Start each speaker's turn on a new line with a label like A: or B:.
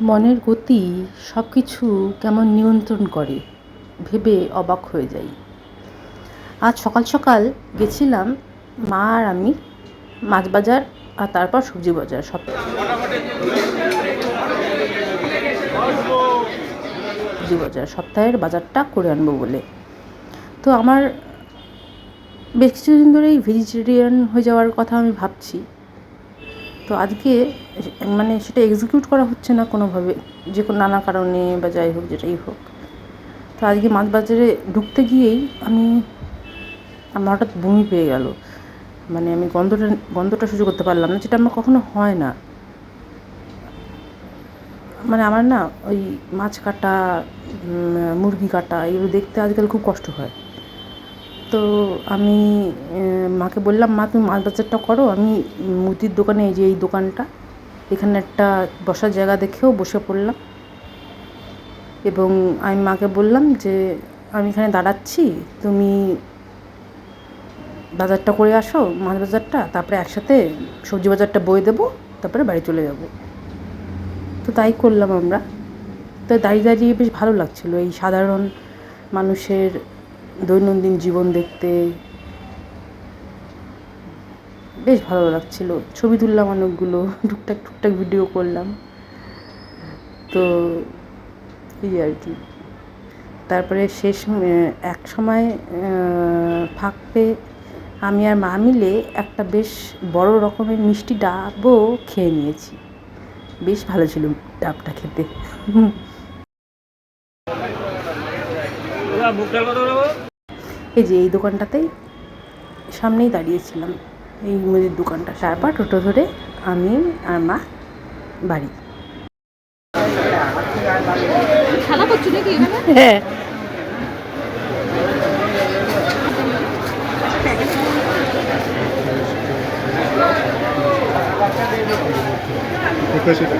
A: মনের গতি সব কিছু কেমন নিয়ন্ত্রণ করে, ভেবে অবাক হয়ে যাই। আজ সকাল সকাল গেছিলাম মা আর আমি মাছ বাজার আর তারপর সবজি বাজার সব। সবজি বাজার সপ্তাহের বাজারটা করে আনব বলে। তো আমার বেশ কিছুদিন ধরেই ভেজিটেরিয়ান হয়ে যাওয়ার কথা আমি ভাবছি। তো আজকে মানে সেটা এক্সিকিউট করা হচ্ছে না কোনোভাবে, যে কোনো নানা কারণে বা যাই হোক, যেটাই হোক। তো আজকে মাছ বাজারে ঢুকতে গিয়েই আমি, আমার হঠাৎ বমি পেয়ে গেল। মানে আমি গন্ধটা গন্ধটা সহ্য করতে পারলাম না, যেটা আমার কখনো হয় না। মানে আমার না ওই মাছ কাটা মুরগি কাটা, এগুলো দেখতে আজকাল খুব কষ্ট হয়। তো আমি মাকে বললাম, মা, তুমি মাছ বাজারটা করো, আমি মুদির দোকানে এই যে, এই দোকানটা, এখানে একটা বসার জায়গা দেখেও বসে পড়লাম। এবং আমি মাকে বললাম যে, আমি এখানে দাঁড়াচ্ছি, তুমি বাজারটা করে আসো, মাছ বাজারটা, তারপরে একসাথে সবজি বাজারটা বয়ে দেবো, তারপরে বাড়ি চলে যাব। তো তাই করলাম আমরা। তো দাঁড়িয়ে দাঁড়িয়ে বেশ ভালো লাগছিল। এই সাধারণ মানুষের দৈনন্দিন জীবন দেখতে বেশ ভালো লাগছিল। ছবি তুললাম অনেকগুলো, টুকটাক টুকটাক ভিডিও করলাম। তো এই আর কি। তারপরে শেষ এক সময় ফাঁক পেয়ে আমি আর মা মিলে একটা বেশ বড় রকমের মিষ্টি ডাবও খেয়ে নিয়েছি। বেশ ভালো ছিল ডাবটা খেতে। এই যে এই দোকানটাতেই সামনেই দাঁড়িয়েছিলাম। এই মুদির দোকানটা। তারপর টোটো ধরে আমি আর মা বাড়ি। হ্যাঁ।
B: সেটা?